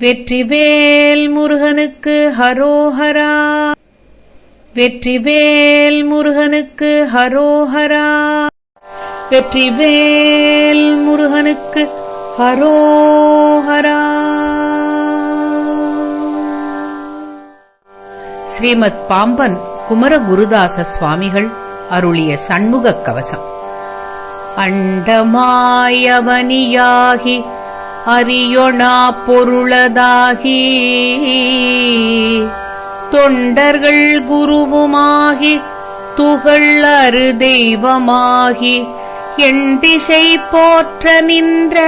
வெற்றிவேல் முருகனுக்கு ஹரோஹரா. வெற்றிவேல் முருகனுக்கு ஹரோஹரா. வெற்றிவேல் முருகனுக்கு ஹரோஹரா. ஸ்ரீமத் பாம்பன் குமரகுருதாச சுவாமிகள் அருளிய சண்முகக் கவசம். அண்டமாயவனியாகி அரியொணா பொருளதாகி. தொண்டர்கள் குருவுமாகி துகள் அரு தெய்வமாகி. என் திசை போற்ற நின்ற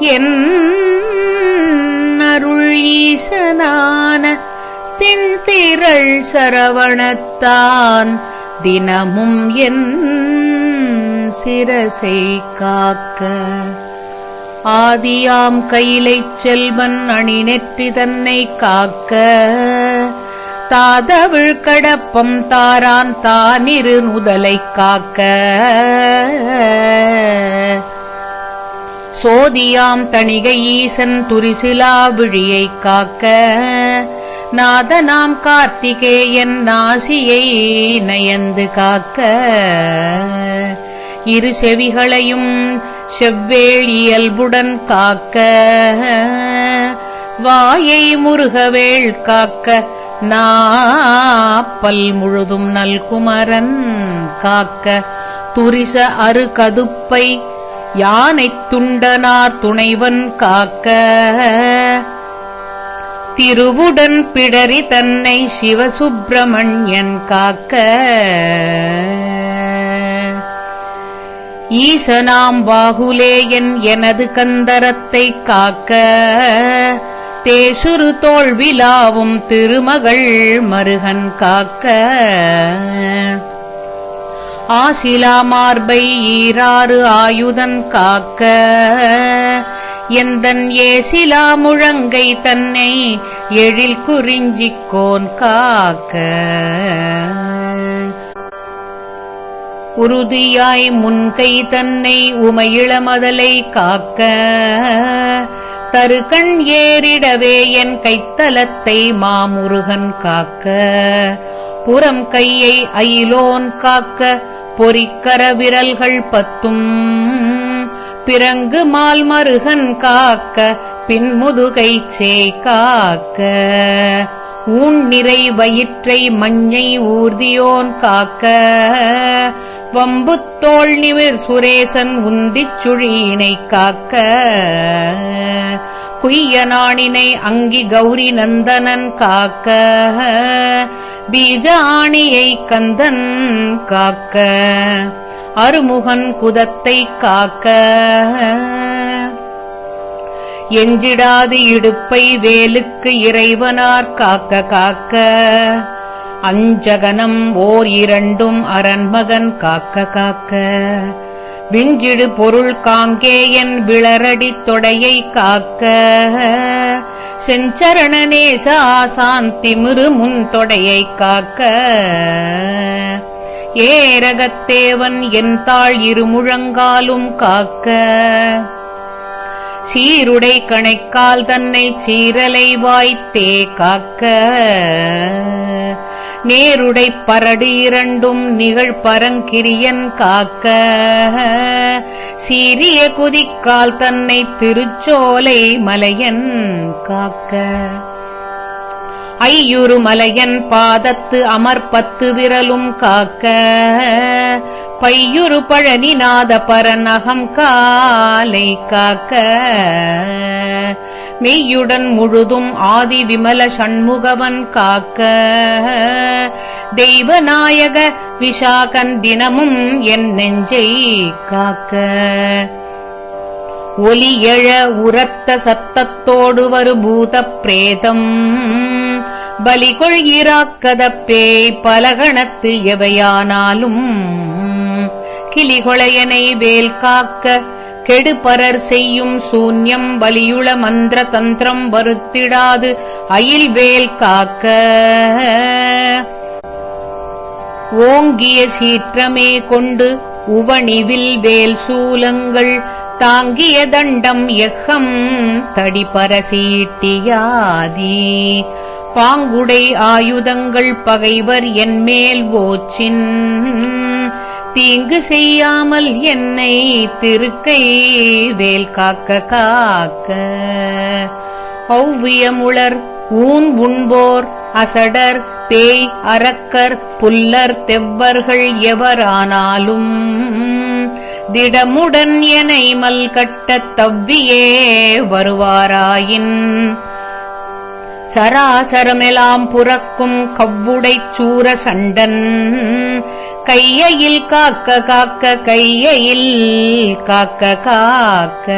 என் அருள் ஈசனான திண்திரள் சரவணத்தான். தினமும் என் சிரசை காக்க ஆதியாம் கையிலைச் செல்வன் அணி நெற்றி தன்னை காக்க. தாதவிழ் கடப்பம் தாரான் தானிரு நுதலைக் காக்க. சோதியாம் தணிகை ஈசன் துரிசிலா விழியைக் காக்க. நாதனாம் கார்த்திகேயன் நாசியை நயந்து காக்க. இரு செவிகளையும் செவ்வேள் இயல்புடன் காக்க. வாயை முருகவேள் காக்க. நாப்பல் முழுதும் நல்குமரன் காக்க. துரிச அரு கதுப்பை யானைத் துண்டனார் துணைவன் காக்க. திருவுடன் பிடரி தன்னை சிவசுப்பிரமணியன் காக்க. ஈசனாம் பாகுலேயன் எனது கந்தரத்தை காக்க தேசுரு தோல்விலாவும் திருமகள் மருகன் காக்க. ஆசிலா மார்பை ஈராறு ஆயுதன் காக்க எந்தன் ஏசிலா முழங்கை தன்னை எழில் குறிஞ்சிக்கோன் காக்க. உறுதியாய் முன்கை தன்னை உமையிளமதலை காக்க தருகண் ஏறிடவே என் கைத்தலத்தை மாமுருகன் காக்க புறம் கையை அயிலோன் காக்க பொறிக்கர விரல்கள் பத்தும் பிறங்கு மால் மருகன் காக்க பின்முதுகை சே காக்க ஊன் நிறை வயிற்றை மஞ்சை ஊர்தியோன் காக்க வம்புத்தோள் நிமிர் சுரேசன் உந்திச் சுழியினை காக்க. குய்ய நாணினை அங்கி கௌரி நந்தனன் காக்க. பீஜ ஆணியை கந்தன் காக்க. அருமுகன் குதத்தை காக்க. எஞ்சிடாது இடுப்பை வேலுக்கு இறைவனார் காக்க காக்க. அஞ்சகனம் ஓர் இரண்டும் அரண்மகன் காக்க காக்க. விஞ்சிடு பொருள் காங்கேயன் விளரடி தொடையை காக்க. செஞ்சரணநேச ஆசான் திமிரு முன் தொடையை காக்க. ஏரகத்தேவன் என் தாழ் இருமுழங்காலும் காக்க. சீருடை கணைக்கால் தன்னை சீரலை வாய்த்தே காக்க. நேருடை பரடு இரண்டும் நிகழ் பரங்கிரியன் காக்க. சீரிய குதிக்கால் தன்னை திருச்சோலை மலையன் காக்க. ஐயுறு மலையன் பாதத்து அமர்பத்து விரலும் காக்க. பையுறு பழனிநாத பரநகம் காலை காக்க. மெய்யுடன் முழுதும் ஆதி விமல சண்முகவன் காக்க. தெய்வநாயக விஷாகன் தினமும் என் நெஞ்சை காக்க. ஒலி எழ உரத்த சத்தத்தோடு வரு பூத பிரேதம். பலிகொள் இராக்கத பேய் பலகணத்து எவையானாலும். கிளிகொளையனை வேல் காக்க கெடுபரர் செய்யும் சூன்யம் வலியுள மந்திர தந்திரம் வருத்திடாது அயில்வேல் காக்க. ஓங்கிய சீற்றமே கொண்டு உவணிவில் வேல் சூலங்கள் தாங்கிய தண்டம் எக்கம் தடிபரசீட்டியாதி பாங்குடை ஆயுதங்கள் பகைவர் என்மேல் ஓச்சின் தீங்கு செய்யாமல் என்னை திருக்கை வேல் காக்க காக்க. ஒவ்வியமுளர் ஊன் உண்போர் அசடர் பேய் அரக்கர் புல்லர் தெவ்வர்கள் எவரானாலும் திடமுடன் எனை மல்கட்டத் தவ்வியே வருவாராயின். சராசரமெலாம் புறக்கும் கவ்வுடைச் சூர சண்டன் கையையில் காக்க காக்க கையையில் காக்க காக்க.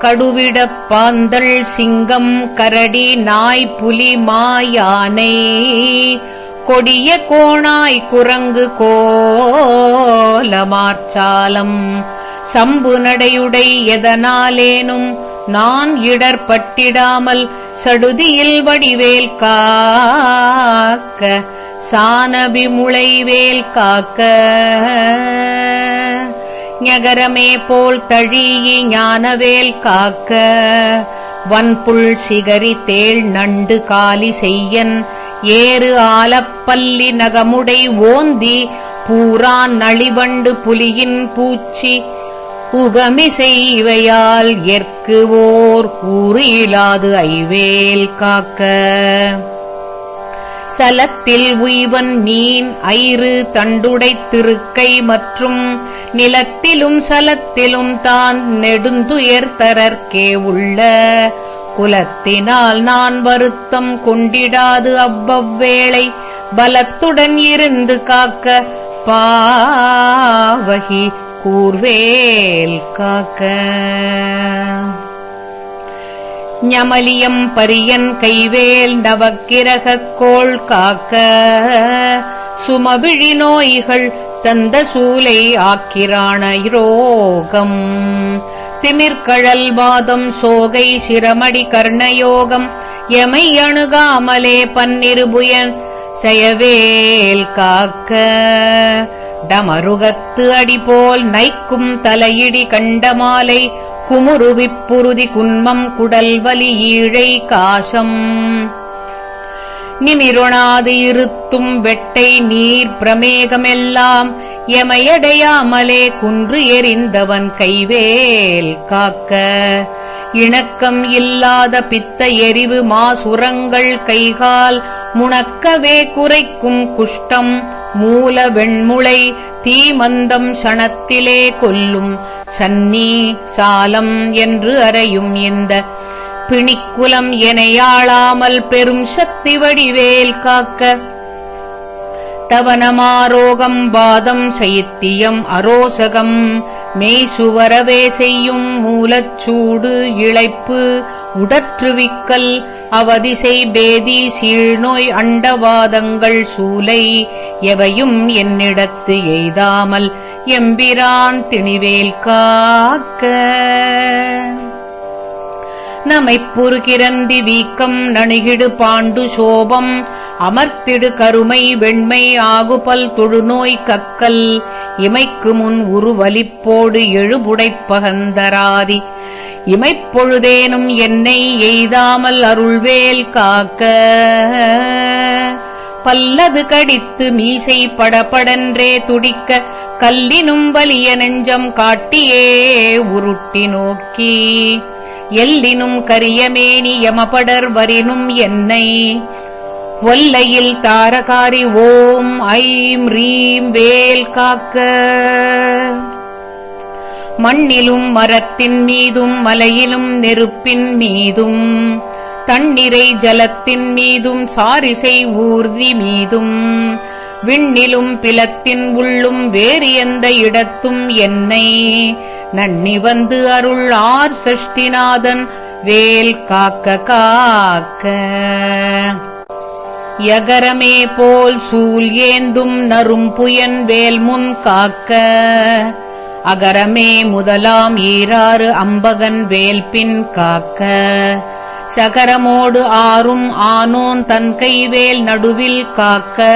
கடுவிடப் பாந்தள் சிங்கம் கரடி நாய் புலி மாயானை. கொடிய கோணாய் குரங்கு கோலமார்ச்சாலம். சம்பு நடையுடை எதனாலேனும் நான் இடர்பட்டிடாமல் சடுதியில் வடிவேல் காக்க. சானபி முளைவேல் காக்க. ஞகரமே போல் தழியி ஞானவேல் காக்க. வன்புள் சிகரி தேள் நண்டு காலி செய்யன். ஏறு ஆலப்பல்லி நகமுடை ஓந்தி. பூரான் நளிவண்டு புலியின் பூச்சி. உகமிசை இவையால் எற்கு ஓர் கூறு இலாது ஐவேல் காக்க. சலத்தில் உய்வன் மீன் ஐறு தண்டுடைத் திருக்கை மற்றும் நிலத்திலும் சலத்திலும் தான் நெடுந்துயர் தரற்கே உள்ள குலத்தினால் நான் வருத்தம் கொண்டிடாது அவ்வவ்வேளை பலத்துடன் இருந்து காக்க பாவகி கூர்வேல் காக்க. ஞமலியம் பரியன் கைவேல் நவக்கிரகக் கோள் காக்க. சுமவிழி நோய்கள் தந்த சூலை ஆக்கிரான ரோகம். திமிர்கழல் வாதம் சோகை சிரமடி கர்ணயோகம். எமை அணுகாமலே பன்னிருபுயன் செயவேல் காக்க. டமருகத்து அடிபோல் நைக்கும் தலையிடி கண்டமாலை குமுருவிப்புருதி குன்மம் குடல்வலி ஈழை காசம் நிமிருணாது இருத்தும் வெட்டை நீர் பிரமேகமெல்லாம் எமையடையாமலே குன்று எறிந்தவன் கைவேல் காக்க. இணக்கம் இல்லாத பித்த எரிவு மாசுரங்கள் கைகால் முணக்கவே குறைக்கும் குஷ்டம் மூல வெண்முளை தீமந்தம் சணத்திலே கொல்லும் சன்னி சாலம் என்று அறையும் இந்த பிணிக்குலம் எனையாளாமல் பெரும் சக்தி வடிவேல் காக்க. தவனமாரோகம் பாதம் சைத்தியம் அரோசகம் மெய்சுவரவே செய்யும் மூலச்சூடு இழைப்பு உடற்றுவிக்கல் அவதிசை பேதி சீழ்நோய் அண்டவாதங்கள் சூலை எவையும் என்னிடத்து எய்தாமல் எம்பிரான் திணிவேல் காக்க. நமைப்புறுகிறந்தி வீக்கம் நணுகிடு பாண்டு சோபம் அமர்த்திடு கருமை வெண்மை ஆகுபல் தொழுநோய் கக்கல் இமைக்கு முன் உருவலிப்போடு எழுபுடைப்பகந்தராதி இமைப்பொழுதேனும் என்னை எய்தாமல் அருள்வேல் காக்க. பல்லது கடித்து மீசை படபடன்றே துடிக்க கல்லினும் வலிய நெஞ்சம் காட்டியே உருட்டி நோக்கி. எல்லினும் கரியமேனி யமபடர் வரினும் என்னை. ஒல்லையில் தாரகாரி ஓம் ஐம் ரீம் வேல் காக்க. மண்ணிலும் மரத்தின் மீதும் மலையிலும் நெருப்பின் மீதும் தண்ணீரை ஜலத்தின் மீதும் சாரிசை ஊர்தி மீதும் விண்ணிலும் பிலத்தின் உள்ளும் வேறு எந்த இடத்தும் என்னை நன்னி வந்து அருள் ஆர் சஷ்டிநாதன் வேல் காக்க காக்க. யகரமே போல் சூல் ஏந்தும் நரும் புயன் வேல் முன் காக்க. அகரமே முதலாம் ஈராறு அம்பகன் வேல்பின் காக்க. சகரமோடு ஆறும் ஆனோன் தன் கைவேல் நடுவில் காக்க.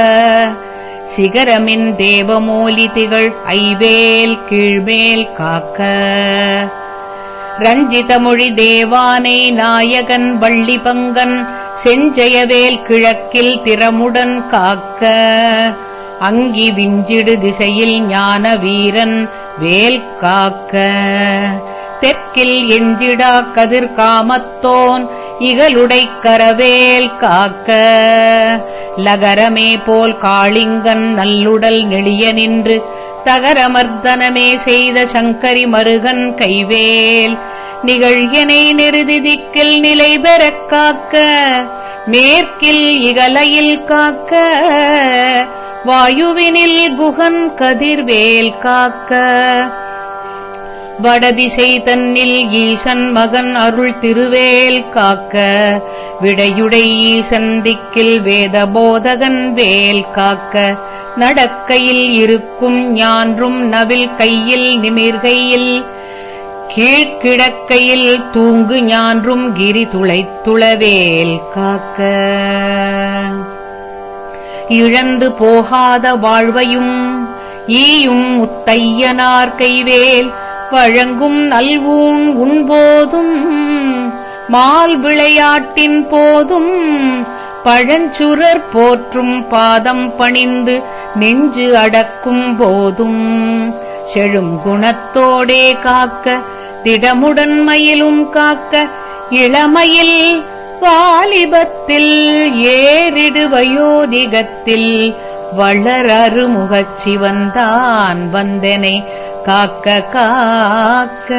சிகரமின் தேவமோலி திகழ் ஐவேல் கீழ்மேல் காக்க. ரஞ்சிதமொழி தேவானை நாயகன் வள்ளி பங்கன் செஞ்சயவேல் கிழக்கில் திறமுடன் காக்க. அங்கி விஞ்சிடு திசையில் ஞான வீரன் வேல் காக்க. தெற்கில் எஞ்சிடா கதிர் காமத்தோன் இகலுடை கரவேல் காக்க. லகரமே போல் காளிங்கன் நல்லுடல் நெளிய நின்று தகரமர்தனமே செய்த சங்கரி மருகன் கைவேல். நிகழ்யனை நெருதி திக்கில் நிலை பெறக் காக்க மேற்கில் இகலையில் காக்க. வாயுவினில் குகன் கதிர்வேல் காக்க. வடதிசை தன்னில் ஈசன் மகன் அருள் திருவேல் காக்க. விடையுடை ஈசன் திக்கில் வேத போதகன் வேல் காக்க. நடக்கையில் இருக்கும் ஞான்றும் நவில் கையில் நிமிர்கையில். கீழ்கிடக்கையில் தூங்கு ஞான்றும் கிரி துளைத்துளவேல் காக்க. இழந்து போகாத வாழ்வையும் ஈயும் முத்தையனார் கைவேல் வழங்கும் நல்வூன் உண்போதும் மால் விளையாட்டின் போதும் பழஞ்சுரர் போற்றும் பாதம் பணிந்து நெஞ்சு அடக்கும் போதும் செழும் குணத்தோடே காக்க திடமுடன் மயிலும் காக்க இளமையில் வாலிபத்தில் ஏறிடு வயோதிகத்தில் வளர் அருமுகச் சிவந்தான் வந்தனை காக்க காக்க.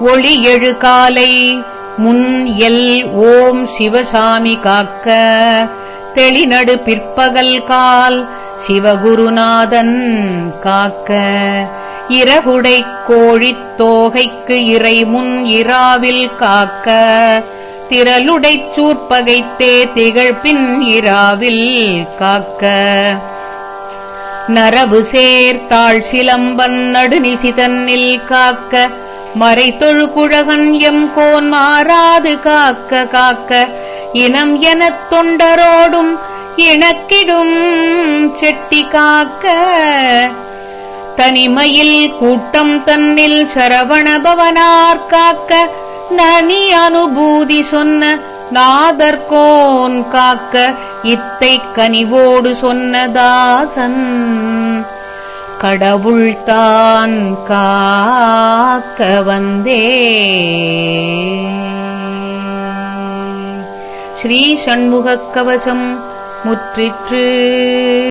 ஒளி எழு காலை முன் எல் ஓம் சிவசாமி காக்க. தெளிநடு பிற்பகல் கால் சிவகுருநாதன் காக்க. இரகுடை கோழித் தோகைக்கு இறைமுன் இராவில் காக்க திரளுடைச் சூர்பகைத்தே திகழ்பின் இராவில் காக்க. நரபு சேர்த்தாள் சிலம்பன் நடுநிசிதன்னில் காக்க மறைத்தொழு குழகன் எம் கோன் மாறாது காக்க காக்க. இனம் எனத் தொண்டரோடும் இணக்கிடும் செட்டி காக்க. தனிமையில் கூட்டம் தன்னில் சரவணபவனார் காக்க நனி அனுபூதி சொன்ன நாதர்கோன் காக்க இத்தை கனிவோடு சொன்ன தாசன் கடவுள்தான் காக்க வந்தே. ஸ்ரீ சண்முகக் கவசம் முற்றிற்று.